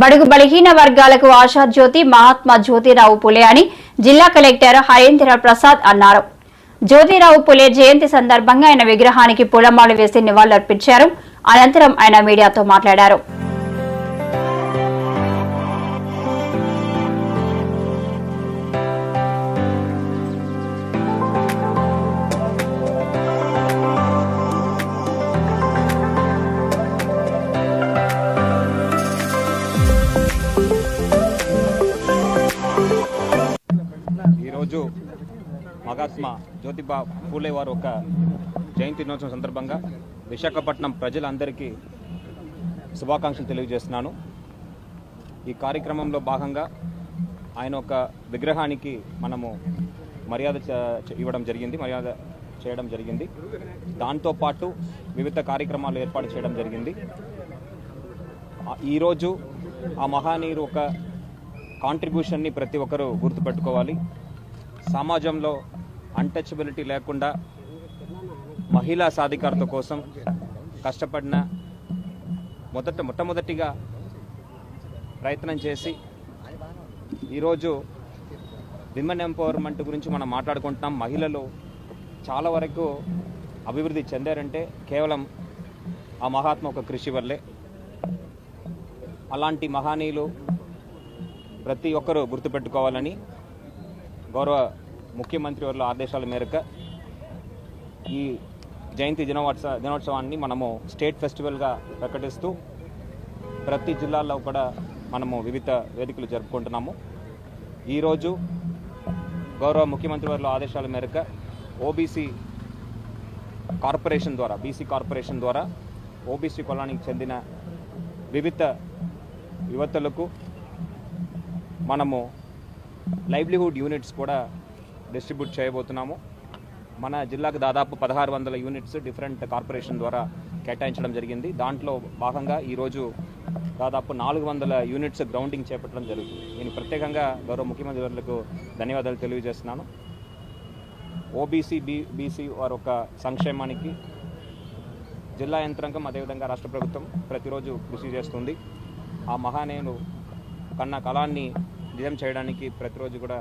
బడుగు బలహీన వర్గాలకు ఆశా జ్యోతి మహాత్మా జ్యోతిరావు పులే అని జిల్లా కలెక్టర్ హరేంద్ర ప్రసాద్ అన్నారు. జ్యోతిరావు పులే జయంతి సందర్భంగా ఆయన విగ్రహానికి పూలమాలు వేసి నివాళులర్పించారు. అనంతరం ఆయన మీడియాతో మాట్లాడారు. ఈరోజు మహాత్మా జ్యోతిబా ఫూలే వారు ఒక జయంతి దినోత్సవం సందర్భంగా విశాఖపట్నం ప్రజలందరికీ శుభాకాంక్షలు తెలియజేస్తున్నాను. ఈ కార్యక్రమంలో భాగంగా ఆయన ఒక విగ్రహానికి మనము మర్యాద చ- ఇవ్వడం జరిగింది మర్యాద చేయడం జరిగింది. దాంతోపాటు వివిధ కార్యక్రమాలు ఏర్పాటు చేయడం జరిగింది. ఈరోజు ఆ మహానీయుడు ఒక కాంట్రిబ్యూషన్ని ప్రతి ఒక్కరూ గుర్తుపెట్టుకోవాలి. సమాజంలో అన్టచబిలిటీ లేకుండా మహిళా సాధికారత కోసం కష్టపడిన మొదట మొట్టమొదటిగా ప్రయత్నం చేసి ఈరోజు విమెన్ ఎంపవర్మెంట్ గురించి మనం మాట్లాడుకుంటున్నాం. మహిళలు చాలా వరకు అభివృద్ధి చెందారంటే కేవలం ఆ మహాత్మ ఒక కృషి వల్లే. అలాంటి మహానీయులు ప్రతి ఒక్కరూ గుర్తుపెట్టుకోవాలని గౌరవ ముఖ్యమంత్రి వారి ఆదేశాల మేరకు ఈ జయంతి దినోత్సవ దినోత్సవాన్ని మనము స్టేట్ ఫెస్టివల్గా ప్రకటిస్తూ ప్రతి జిల్లాల్లో కూడా మనము వివిధ వేదికలు జరుపుకుంటున్నాము. ఈరోజు గౌరవ ముఖ్యమంత్రి వారి ఆదేశాల మేరకు ఓబీసీ కార్పొరేషన్ ద్వారా బీసీ కార్పొరేషన్ ద్వారా ఓబీసీ కులానికి చెందిన వివిధ యువతలకు మనము లైవ్లీహుడ్ యూనిట్స్ కూడా డిస్ట్రిబ్యూట్ చేయబోతున్నాము. మన జిల్లాకు దాదాపు పదహారు వందల యూనిట్స్ డిఫరెంట్ కార్పొరేషన్ ద్వారా కేటాయించడం జరిగింది. దాంట్లో భాగంగా ఈరోజు దాదాపు నాలుగు వందల యూనిట్స్ గ్రౌండింగ్ చేపట్టడం జరుగుతుంది. నేను ప్రత్యేకంగా గౌరవ ముఖ్యమంత్రి వర్లకు ధన్యవాదాలు తెలియజేస్తున్నాను. ఓబీసీ బీ బీసీ వారి ఒక సంక్షేమానికి జిల్లా యంత్రాంగం అదేవిధంగా రాష్ట్ర ప్రభుత్వం ప్రతిరోజు కృషి చేస్తుంది. ఆ మహానీయులు కన్న కళాన్ని నిజం చేయడానికి ప్రతిరోజు కూడా